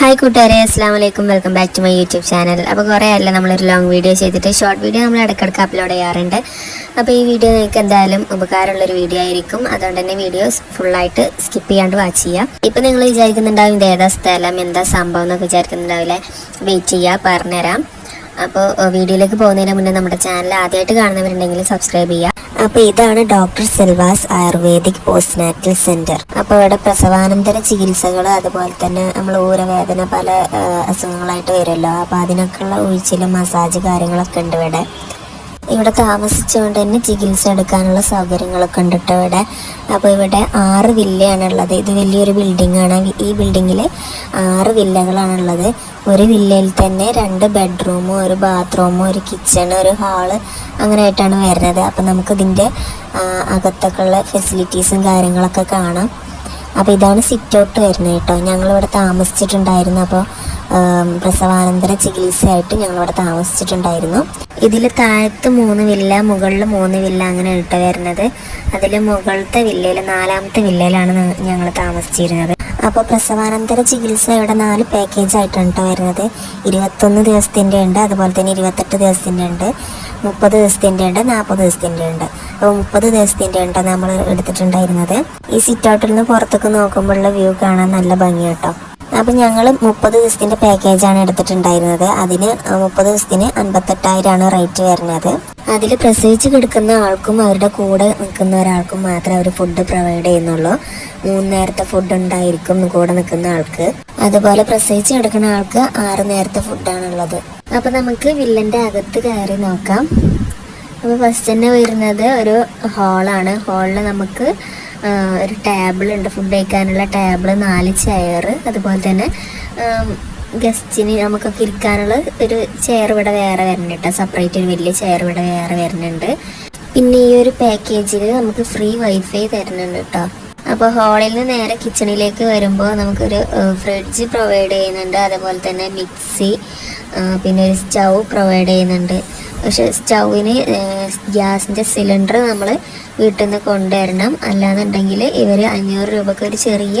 Hi കൂട്ടുകാരെ. അസ്സാം വലൈക്കും welcome back to my YouTube channel അപ്പോൾ കുറേ അല്ല നമ്മളൊരു ലോങ് വീഡിയോ ചെയ്തിട്ട്? ഷോർട്ട് വീഡിയോ നമ്മൾ ഇടയ്ക്കിടയ്ക്ക് അപ്ലോഡ് ചെയ്യാറുണ്ട്. അപ്പോൾ ഈ വീഡിയോ നിങ്ങൾക്ക് എന്തായാലും ഉപകാരമുള്ളൊരു വീഡിയോ ആയിരിക്കും. അതുകൊണ്ട് തന്നെ വീഡിയോസ് ഫുള്ളായിട്ട് സ്കിപ്പ് ചെയ്യാണ്ട് വാച്ച് ചെയ്യുക ഇപ്പോൾ നിങ്ങൾ വിചാരിക്കുന്നുണ്ടാവും ഇത് ഏതാ സ്ഥലം എന്താ സംഭവം എന്നൊക്കെ വിചാരിക്കുന്നുണ്ടാവില്ലേ? വെയിറ്റ് ചെയ്യുക പറഞ്ഞുതരാം. അപ്പോൾ വീഡിയോയിലേക്ക് പോകുന്നതിന് മുന്നേ നമ്മുടെ ചാനൽ ആദ്യമായിട്ട് കാണുന്നവരുണ്ടെങ്കിൽ സബ്സ്ക്രൈബ് ചെയ്യുക അപ്പോൾ ഇതാണ് doctor Selvas ayurvedic postnatal centre. അപ്പോൾ ഇവിടെ പ്രസവാനന്തര ചികിത്സകൾ അതുപോലെ തന്നെ നമ്മൾ ഊരവേദന പല അസുഖങ്ങളായിട്ട് വരുമല്ലോ. അപ്പോൾ അതിനൊക്കെയുള്ള ഒഴിച്ചിലും മസാജ് കാര്യങ്ങളൊക്കെ ഉണ്ട് ഇവിടെ. ഇവിടെ താമസിച്ചുകൊണ്ട് തന്നെ ചികിത്സ എടുക്കാനുള്ള സൗകര്യങ്ങളൊക്കെ ഉണ്ട് കേട്ടോ ഇവിടെ. അപ്പോൾ ഇവിടെ ആറ് വില്ലയാണുള്ളത്. ഇത് വലിയൊരു ബിൽഡിംഗ് ആണ് ഈ ബിൽഡിങ്ങിൽ ആറ് വില്ലകളാണുള്ളത്. ഒരു വില്ലയിൽ തന്നെ രണ്ട് ബെഡ്റൂമും ഒരു ബാത്റൂമും ഒരു കിച്ചൺ ഒരു ഹാൾ അങ്ങനെ ആയിട്ടാണ് വരുന്നത് അപ്പോൾ നമുക്കിതിന്റെ അകത്തൊക്കെയുള്ള ഫെസിലിറ്റീസും കാര്യങ്ങളൊക്കെ കാണാം. അപ്പോൾ ഇതാണ് സിറ്റ് ഔട്ട് വരുന്നത് കേട്ടോ. ഞങ്ങളിവിടെ താമസിച്ചിട്ടുണ്ടായിരുന്നു. അപ്പോൾ പ്രസവാനന്തര ചികിത്സയായിട്ട് ഞങ്ങളിവിടെ താമസിച്ചിട്ടുണ്ടായിരുന്നു. ഇതിൽ താഴത്ത് മൂന്ന് വില്ല മുകളിൽ മൂന്ന് വില്ല അങ്ങനെ ഇട്ട് വരുന്നത്. അതിൽ മുകളിലത്തെ വില്ലയിൽ നാലാമത്തെ വില്ലയിലാണ് ഞങ്ങൾ താമസിച്ചിരുന്നത്. അപ്പോൾ പ്രസവാനന്തര ചികിത്സ ഇവിടെ നാല് പാക്കേജ് ആയിട്ടാണ് കേട്ടോ വരുന്നത്. ഇരുപത്തൊന്ന് ദിവസത്തിന്റെ ഉണ്ട് അതുപോലെ തന്നെ ഇരുപത്തെട്ട് ദിവസത്തിന്റെ ഉണ്ട് മുപ്പത് ദിവസത്തിന്റെ ഉണ്ട് നാൽപ്പത് ദിവസത്തിന്റെ ഉണ്ട്. അപ്പോൾ മുപ്പത് ദിവസത്തിന്റെ ഉണ്ട് നമ്മൾ എടുത്തിട്ടുണ്ടായിരുന്നത്. ഈ സിറ്റ് ഔട്ടിൽ നിന്ന് പുറത്തേക്ക് നോക്കുമ്പോഴുള്ള വ്യൂ കാണാൻ നല്ല ഭംഗി കേട്ടോ അപ്പം ഞങ്ങൾ മുപ്പത് ദിവസത്തിന്റെ പാക്കേജാണ് എടുത്തിട്ടുണ്ടായിരുന്നത്. അതിന് മുപ്പത് ദിവസത്തിന് അൻപത്തെട്ടായിരമാണ് റേറ്റ് വരുന്നത്. അതിൽ പ്രസവിച്ച് കിടക്കുന്ന ആൾക്കും അവരുടെ കൂടെ നിൽക്കുന്ന ഒരാൾക്കും മാത്രമേ അവർ ഫുഡ് പ്രൊവൈഡ് ചെയ്യുന്നുള്ളൂ. മൂന്ന് നേരത്തെ ഫുഡ് ഉണ്ടായിരിക്കും കൂടെ നിൽക്കുന്ന ആൾക്ക്. അതുപോലെ പ്രസവിച്ച് കിടക്കുന്ന ആൾക്ക് ആറ് നേരത്തെ ഫുഡാണുള്ളത്. അപ്പം നമുക്ക് വില്ലന്റെ അകത്ത് കയറി നോക്കാം. അപ്പോൾ ഫസ്റ്റ് തന്നെ വരുന്നത് ഒരു ഹാളാണ്. ഹാളിൽ നമുക്ക് ഒരു ടേബിൾ ഉണ്ട്. ഫുഡ് കഴിക്കാനുള്ള ടേബിൾ നാല് ചെയർ അതുപോലെ തന്നെ ഗസ്റ്റിന് നമുക്കൊക്കെ ഇരിക്കാനുള്ള ഒരു ചെയർ ഇവിടെ വേറെ വരുന്നുണ്ട് സെപ്പറേറ്റ് ഒരു വലിയ ചെയർ ഇവിടെ വേറെ വരുന്നുണ്ട്. പിന്നെ ഈ ഒരു പാക്കേജിൽ നമുക്ക് ഫ്രീ വൈഫൈ തരുന്നുണ്ട് കേട്ടോ. അപ്പോൾ ഹാളിൽ നിന്ന് നേരെ കിച്ചണിലേക്ക് വരുമ്പോൾ നമുക്കൊരു ഫ്രിഡ്ജ് പ്രൊവൈഡ് ചെയ്യുന്നുണ്ട്. അതുപോലെ തന്നെ മിക്സി പിന്നെ ഒരു സ്റ്റൗ പ്രൊവൈഡ് ചെയ്യുന്നുണ്ട്. പക്ഷെ സ്റ്റൗവിന് ഗ്യാസിന്റെ സിലിണ്ടർ നമ്മൾ വീട്ടിൽ നിന്ന് കൊണ്ടുവരണം. അല്ലാന്നുണ്ടെങ്കിൽ ഇവർ അഞ്ഞൂറ് രൂപക്ക് ഒരു ചെറിയ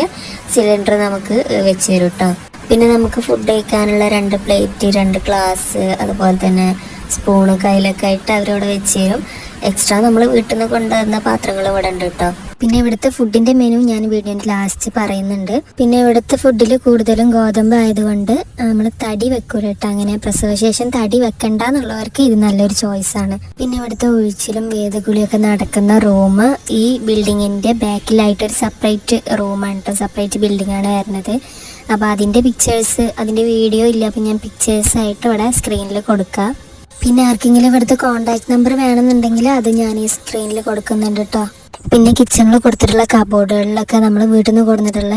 സിലിണ്ടർ നമുക്ക് വെച്ച് തരും കേട്ടോ പിന്നെ നമുക്ക് ഫുഡ് കഴിക്കാനുള്ള രണ്ട് പ്ലേറ്റ് രണ്ട് ഗ്ലാസ് അതുപോലെ തന്നെ സ്പൂണ് കയ്യിലൊക്കെ ആയിട്ട് അവരവിടെ വെച്ച് തരും. എക്സ്ട്രാ നമ്മൾ വീട്ടിൽ നിന്ന് കൊണ്ടുവരുന്ന പാത്രങ്ങൾ ഇവിടെ ഉണ്ട് കേട്ടോ പിന്നെ ഇവിടുത്തെ ഫുഡിന്റെ മെനു ഞാൻ വീഡിയോന്റെ ലാസ്റ്റ് പറയുന്നുണ്ട്. പിന്നെ ഇവിടുത്തെ ഫുഡിൽ കൂടുതലും ഗോതമ്പ് ആയതുകൊണ്ട് നമ്മൾ തടി വെക്കൂല കേട്ടോ അങ്ങനെ. പ്രസവശേഷം തടി വെക്കണ്ട എന്നുള്ളവർക്ക് ഇത് നല്ലൊരു ചോയ്സ് ആണ്. പിന്നെ ഇവിടുത്തെ ഒഴിച്ചിലും വേദഗുളിയൊക്കെ നടക്കുന്ന റൂം ഈ ബിൽഡിങ്ങിന്റെ ബാക്കിലായിട്ട് ഒരു സെപ്പറേറ്റ് റൂമാണ് കേട്ടോ സെപ്പറേറ്റ് ബിൽഡിംഗ് ആണ് വരുന്നത്. അപ്പോൾ അതിന്റെ പിക്ചേഴ്സ് അതിന്റെ വീഡിയോ ഇല്ല. അപ്പം ഞാൻ പിക്ചേഴ്സ് ആയിട്ട് ഇവിടെ സ്ക്രീനിൽ കൊടുക്കാം. പിന്നെ ആർക്കെങ്കിലും ഇവിടുത്തെ കോണ്ടാക്ട് നമ്പർ വേണമെന്നുണ്ടെങ്കിൽ അത് ഞാൻ ഈ സ്ക്രീനിൽ കൊടുക്കുന്നുണ്ട് കേട്ടോ പിന്നെ കിച്ചണിൽ കൊടുത്തിട്ടുള്ള കബോർഡുകളിലൊക്കെ നമ്മൾ വീട്ടിൽ നിന്ന് കൊടുത്തിട്ടുള്ള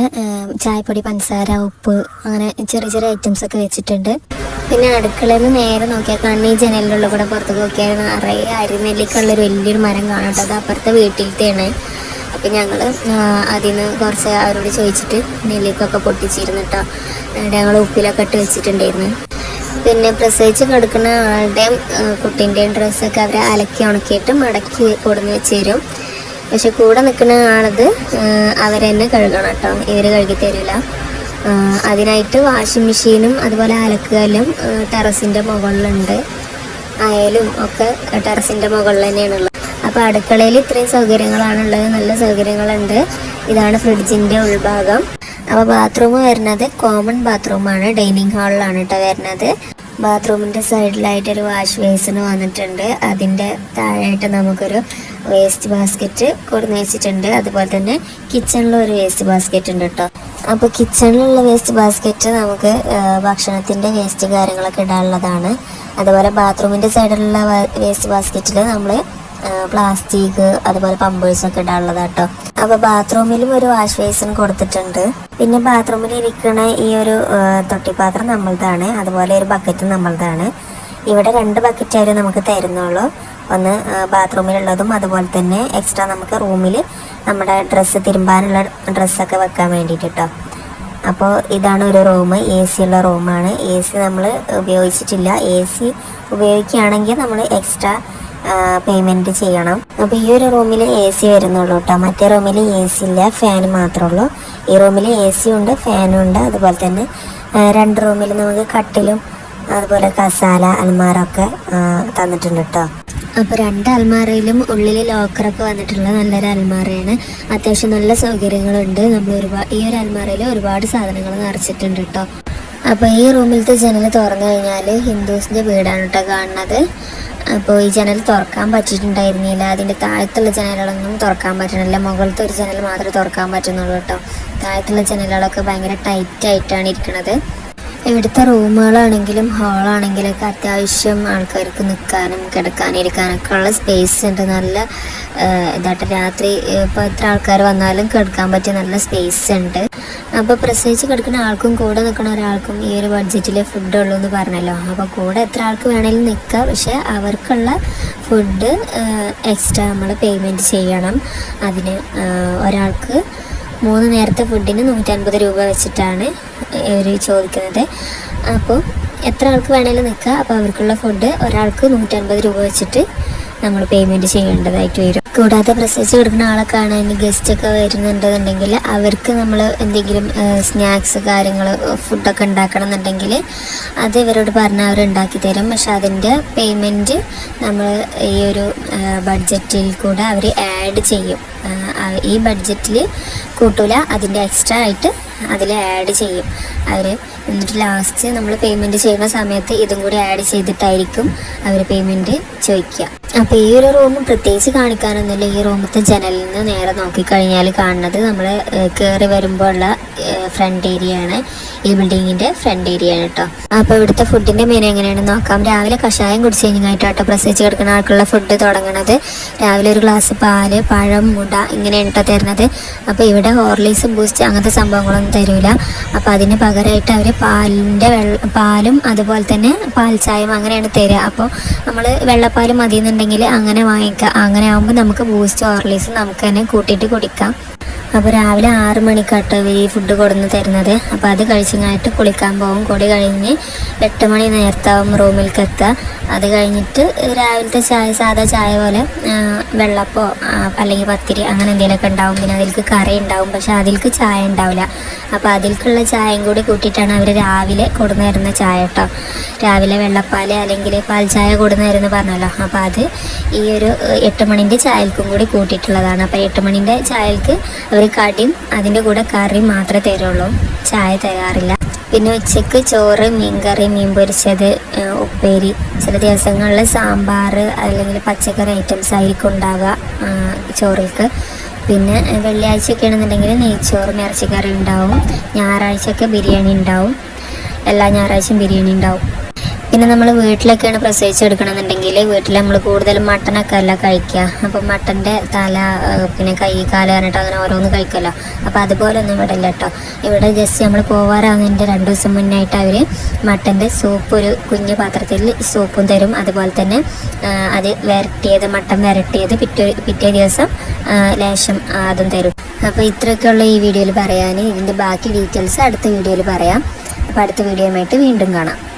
ചായപ്പൊടി പഞ്ചസാര ഉപ്പ് അങ്ങനെ ചെറിയ ചെറിയ ഐറ്റംസ് ഒക്കെ വെച്ചിട്ടുണ്ട്. പിന്നെ അടുക്കളയിൽ നിന്ന് നേരെ നോക്കിയാൽ ഈ ജനലിലുള്ള കൂടെ പുറത്ത് നോക്കിയാൽ നിറയെ അരിനെല്ലിക്കുള്ളൊരു വലിയൊരു മരം കാണാം കേട്ടോ. അത് അപ്പുറത്തെ വീട്ടിലത്തെയാണ്. അപ്പം ഞങ്ങൾ അതിൽ നിന്ന് കുറച്ച് അവരോട് ചോദിച്ചിട്ട് നെല്ലിക്കൊക്കെ പൊട്ടിച്ചിരുന്നിട്ടോ ഞങ്ങൾ ഉപ്പിലൊക്കെ ഇട്ട് വെച്ചിട്ടുണ്ടായിരുന്നു. പിന്നെ പ്രസവിച്ച് കിടക്കുന്ന ആളുടെയും കുട്ടീന്റെയും ഡ്രസ്സൊക്കെ അവർ അലക്കി ഉണക്കിയിട്ട് മടക്കി കൊടുന്ന് വെച്ച് തരും. പക്ഷെ കൂടെ നിൽക്കുന്ന ആണത് അവരെന്നെ കഴുകണം കേട്ടോ. ഇവർ കഴുകി തരില്ല. അതിനായിട്ട് വാഷിംഗ് മെഷീനും അതുപോലെ അലക്കുകല്ലും ടെറസിന്റെ മുകളിലുണ്ട്. അയലും ഒക്കെ ടെറസിന്റെ മുകളിൽ തന്നെയാണ് ഉള്ളത് അപ്പോൾ അടുക്കളയിൽ ഇത്രയും സൗകര്യങ്ങളാണുള്ളത്. നല്ല സൗകര്യങ്ങളുണ്ട്. ഇതാണ് ഫ്രിഡ്ജിന്റെ ഉൾഭാഗം. അപ്പോൾ ബാത്റൂം വരുന്നത് കോമൺ ബാത്റൂമാണ് ഡൈനിങ് ഹാളിലാണ് കേട്ടോ വരുന്നത്. ബാത്റൂമിന്റെ സൈഡിലായിട്ടൊരു വാഷ് ബേസിന് വന്നിട്ടുണ്ട്. അതിന്റെ താഴെയായിട്ട് നമുക്കൊരു വേസ്റ്റ് ബാസ്ക്കറ്റ് കൊടുന്ന് വെച്ചിട്ടുണ്ട്. അതുപോലെ തന്നെ കിച്ചണിലൊരു വേസ്റ്റ് ബാസ്ക്കറ്റ് ഉണ്ട് കേട്ടോ അപ്പോൾ കിച്ചണിലുള്ള വേസ്റ്റ് ബാസ്ക്കറ്റ് നമുക്ക് ഭക്ഷണത്തിന്റെ വേസ്റ്റ് കാര്യങ്ങളൊക്കെ ഇടാനുള്ളതാണ്. അതുപോലെ ബാത്റൂമിന്റെ സൈഡിലുള്ള വേസ്റ്റ് ബാസ്ക്കറ്റിൽ നമ്മൾ പ്ലാസ്റ്റിക് അതുപോലെ പമ്പേഴ്സ് ഒക്കെ ഇടാനുള്ളത് കേട്ടോ അപ്പൊ ബാത്റൂമിലും ഒരു വാഷ് ബേസിൻ കൊടുത്തിട്ടുണ്ട്. പിന്നെ ബാത്റൂമിൽ ഇരിക്കുന്ന ഈ ഒരു തൊട്ടിപാത്രം നമ്മളതാണ് അതുപോലെ ഒരു ബക്കറ്റ് നമ്മളതാണ് ഇവിടെ രണ്ട് ബക്കറ്റ് അവർ നമുക്ക് തരുന്നുള്ളൂ. ഒന്ന് ബാത്റൂമിലുള്ളതും അതുപോലെ തന്നെ എക്സ്ട്രാ നമുക്ക് റൂമിൽ നമ്മുടെ ഡ്രസ്സ് തിരുമ്പാനുള്ള ഡ്രസ്സൊക്കെ വെക്കാൻ വേണ്ടിയിട്ട് കേട്ടോ അപ്പോൾ ഇതാണ് ഒരു റൂം. എ സി ഉള്ള റൂമാണ് എ സി നമ്മൾ ഉപയോഗിച്ചിട്ടില്ല. എ സി ഉപയോഗിക്കുകയാണെങ്കിൽ നമ്മൾ എക്സ്ട്രാ പേയ്മെന്റ് ചെയ്യണം. അപ്പോൾ ഈ ഒരു റൂമിൽ എ സി വരുന്നുള്ളൂ കേട്ടോ മറ്റേ റൂമിൽ എ സി ഇല്ല. ഫാൻ മാത്രമേ ഉള്ളൂ. ഈ റൂമിൽ എ സി ഉണ്ട് ഫാനും ഉണ്ട്. അതുപോലെ തന്നെ രണ്ട് റൂമിൽ നമുക്ക് കട്ടിലും അതുപോലെ കസാല അൽമാര ഒക്കെ തന്നിട്ടുണ്ട് കേട്ടോ അപ്പോൾ രണ്ട് അൽമാരയിലും ഉള്ളിൽ ലോക്കറൊക്കെ വന്നിട്ടുള്ള നല്ലൊരു അൽമാരയാണ് അത്യാവശ്യം നല്ല സൗകര്യങ്ങളുണ്ട്. നമ്മൾ ഒരുപാട് ഈ ഒരു അൽമാരയിൽ ഒരുപാട് സാധനങ്ങൾ നിറച്ചിട്ടുണ്ട് കേട്ടോ അപ്പോൾ ഈ റൂമിലത്തെ ജനൽ തുറന്നു കഴിഞ്ഞാൽ ഹിന്ദുസിന്റെ വീടാണ് കേട്ടോ കാണുന്നത്. അപ്പോൾ ഈ ജനൽ തുറക്കാൻ പറ്റിയിട്ടുണ്ടായിരുന്നില്ല. അതിന്റെ താഴത്തുള്ള ജനലുകളൊന്നും തുറക്കാൻ പറ്റണില്ല മുകളിലത്തെ ഒരു ജനൽ മാത്രമേ തുറക്കാൻ പറ്റുന്നുള്ളൂ കേട്ടോ താഴത്തുള്ള ജനലുകളൊക്കെ ഭയങ്കര ടൈറ്റ് ആയിട്ടാണ് ഇരിക്കുന്നത് ഇവിടുത്തെ റൂമുകളാണെങ്കിലും ഹാളാണെങ്കിലൊക്കെ അത്യാവശ്യം ആൾക്കാർക്ക് നിൽക്കാനും കിടക്കാനും ഇരിക്കാനൊക്കെ ഉള്ള സ്പേസ് ഉണ്ട്. നല്ല ഇതായിട്ട് രാത്രി ഇപ്പോൾ എത്ര ആൾക്കാർ വന്നാലും കിടക്കാൻ പറ്റിയ നല്ല സ്പേസ് ഉണ്ട്. അപ്പോൾ പ്രസവിച്ച് കിടക്കുന്ന ആൾക്കും കൂടെ നിൽക്കുന്ന ഒരാൾക്കും ഈ ഒരു ബഡ്ജറ്റിൽ ഫുഡ് ഉള്ളൂ എന്ന് പറഞ്ഞല്ലോ. അപ്പോൾ കൂടെ എത്ര ആൾക്ക് വേണമെങ്കിലും നിൽക്കാം പക്ഷേ അവർക്കുള്ള ഫുഡ് എക്സ്ട്രാ നമ്മൾ പേയ്മെന്റ് ചെയ്യണം. അതിന് ഒരാൾക്ക് മൂന്ന് നേരത്തെ ഫുഡിന് നൂറ്റൻപത് രൂപ വെച്ചിട്ടാണ് ഇവർ ചോദിക്കുന്നത്. അപ്പോൾ എത്ര ആൾക്ക് വേണമെങ്കിലും നിൽക്കുക അപ്പോൾ അവർക്കുള്ള ഫുഡ് ഒരാൾക്ക് നൂറ്റൻപത് രൂപ വെച്ചിട്ട് നമ്മൾ പേയ്മെന്റ് ചെയ്യേണ്ടതായിട്ട് വരും. കൂടാതെ പ്രസവിച്ച് കൊടുക്കുന്ന ആളെ കാണാൻ ഗസ്റ്റ് ഒക്കെ വരുന്നുണ്ടെന്നുണ്ടെങ്കിൽ അവർക്ക് നമ്മൾ എന്തെങ്കിലും സ്നാക്സ് കാര്യങ്ങൾ ഫുഡൊക്കെ ഉണ്ടാക്കണം എന്നുണ്ടെങ്കിൽ അത് ഇവരോട് പറഞ്ഞാൽ അവർ ഉണ്ടാക്കി തരും. പക്ഷെ അതിന്റെ പേയ്മെന്റ് നമ്മൾ ഈ ഒരു ബഡ്ജറ്റിൽ കൂടെ അവർ ആഡ് ചെയ്യും. ഈ ബഡ്ജറ്റിൽ കൂട്ടൂല അതിന്റെ എക്സ്ട്രാ ആയിട്ട് അതിൽ ആഡ് ചെയ്യും. അവർ എന്നിട്ട് ലാസ്റ്റ് നമ്മൾ പേയ്മെന്റ് ചെയ്യുന്ന സമയത്ത് ഇതും കൂടി ആഡ് ചെയ്തിട്ടായിരിക്കും അവർ പേയ്മെന്റ് ചോദിക്കുക. അപ്പോൾ ഈ ഒരു റൂം പ്രത്യേകിച്ച് കാണിക്കാനൊന്നുമില്ല. ഈ റൂമത്തെ ജനലിൽ നിന്ന് നേരെ നോക്കിക്കഴിഞ്ഞാൽ കാണുന്നത് നമ്മൾ കയറി വരുമ്പോൾ ഉള്ള ഫ്രണ്ട് ഏരിയ ആണ്. ഈ ബിൽഡിങ്ങിന്റെ ഫ്രണ്ട് ഏരിയ ആണ് കേട്ടോ അപ്പോൾ ഇവിടുത്തെ ഫുഡിന്റെ മെനു എങ്ങനെയാണെന്ന് നോക്കാം. രാവിലെ കഷായം കുടിച്ച് കഴിഞ്ഞായിട്ടോ പ്രസവിച്ച് കിടക്കുന്ന ആൾക്കുള്ള ഫുഡ് തുടങ്ങണത്. രാവിലെ ഒരു ഗ്ലാസ് പാൽ പഴം മുട ഇങ്ങനെയാണ് കേട്ടോ തരുന്നത്. അപ്പോൾ ഇവിടെ ഹോർലീസ് ബൂസ്റ്റ് അങ്ങനത്തെ സംഭവങ്ങളൊന്നും തരൂല. അപ്പോൾ അതിന് പകരമായിട്ട് അവർ പാലിന്റെ വെള്ള പാലും അതുപോലെ തന്നെ പാൽ ചായം അങ്ങനെയാണ് തരിക അപ്പോൾ നമ്മൾ വെള്ളപ്പാൽ മതി അങ്ങനെ വാങ്ങിക്കാം. അങ്ങനെ ആകുമ്പോൾ നമുക്ക് ബൂസ്റ്റ് ഓർലീസ് നമുക്ക് തന്നെ കൂട്ടിയിട്ട് കുടിക്കാം. അപ്പോൾ രാവിലെ ആറ് മണിക്കാട്ടോ ഈ ഫുഡ് കൊടുന്ന് തരുന്നത്. അപ്പോൾ അത് കഴിച്ചങ്ങായിട്ട് കുളിക്കാൻ പോകും കുളി കഴിഞ്ഞ് എട്ട് മണി നേരത്താവും റൂമിലേക്ക് എത്തുക അത് കഴിഞ്ഞിട്ട് രാവിലത്തെ ചായ സാധാ ചായ പോലെ വെള്ളപ്പോ അല്ലെങ്കിൽ പത്തിരി അങ്ങനെ എന്തെങ്കിലുമൊക്കെ ഉണ്ടാവും. പിന്നെ അതിലേക്ക് കറി ഉണ്ടാവും. പക്ഷെ അതിൽക്ക് ചായ ഉണ്ടാവില്ല. അപ്പോൾ അതിൽക്കുള്ള ചായയും കൂടി കൂട്ടിയിട്ടാണ് അവർ രാവിലെ കൊടുന്നു തരുന്ന ചായ കേട്ടോ രാവിലെ വെള്ളപ്പാൽ അല്ലെങ്കിൽ പാൽ ചായ കൊടുന്നു തരുമെന്ന് പറഞ്ഞല്ലോ. അപ്പോൾ അത് ഈ ഒരു എട്ട് മണിന്റെ ചായൽക്കും കൂടി കൂട്ടിയിട്ടുള്ളതാണ്. അപ്പോൾ എട്ട് മണിന്റെ ചായൽക്ക് അവർ കടിയും അതിന്റെ കൂടെ കറി മാത്രമേ തരുള്ളൂ. ചായ തരാറില്ല. പിന്നെ ഉച്ചയ്ക്ക് ചോറ് മീൻകറി മീൻ പൊരിച്ചത് ഉപ്പേരി. ചില ദിവസങ്ങളിൽ സാമ്പാർ അല്ലെങ്കിൽ പച്ചക്കറി ഐറ്റംസ് ആയിരിക്കും ഉണ്ടാവുക ചോറിൽക്ക്. പിന്നെ വെള്ളിയാഴ്ചയൊക്കെ ആണെന്നുണ്ടെങ്കിൽ നെയ്ച്ചോറും ഇറച്ചിക്കറി ഉണ്ടാവും. ഞായറാഴ്ചയൊക്കെ ബിരിയാണി ഉണ്ടാവും. എല്ലാ ഞായറാഴ്ചയും ബിരിയാണി ഉണ്ടാവും. പിന്നെ നമ്മൾ വീട്ടിലൊക്കെയാണ് പ്രസവിച്ചെടുക്കണമെന്നുണ്ടെങ്കിൽ വീട്ടിൽ നമ്മൾ കൂടുതലും മട്ടനൊക്കെ അല്ല കഴിക്കുക അപ്പം മട്ടന്റെ തല പിന്നെ കൈ കാല പറഞ്ഞിട്ട് അങ്ങനെ ഓരോന്ന് കഴിക്കുമല്ലോ അപ്പോൾ അതുപോലെ ഒന്നും ഇവിടെ ഇല്ല കേട്ടോ ഇവിടെ ജസ്റ്റ് നമ്മൾ പോവാറാകുന്നതിന്റെ രണ്ട് ദിവസം മുന്നായിട്ട് അവർ മട്ടന്റെ സൂപ്പ് ഒരു കുഞ്ഞു പാത്രത്തിൽ സൂപ്പും തരും. അതുപോലെ തന്നെ അത് വരട്ടിയത് മട്ടൻ വരട്ടിയത് പിറ്റേ പിറ്റേ ദിവസം ലേശം അതും തരും. അപ്പോൾ ഇത്രയൊക്കെയുള്ള ഈ വീഡിയോയിൽ പറയാൻ ഇതിന്റെ ബാക്കി ഡീറ്റെയിൽസ് അടുത്ത വീഡിയോയിൽ പറയാം. അപ്പോൾ അടുത്ത വീഡിയോയുമായിട്ട് വീണ്ടും കാണാം.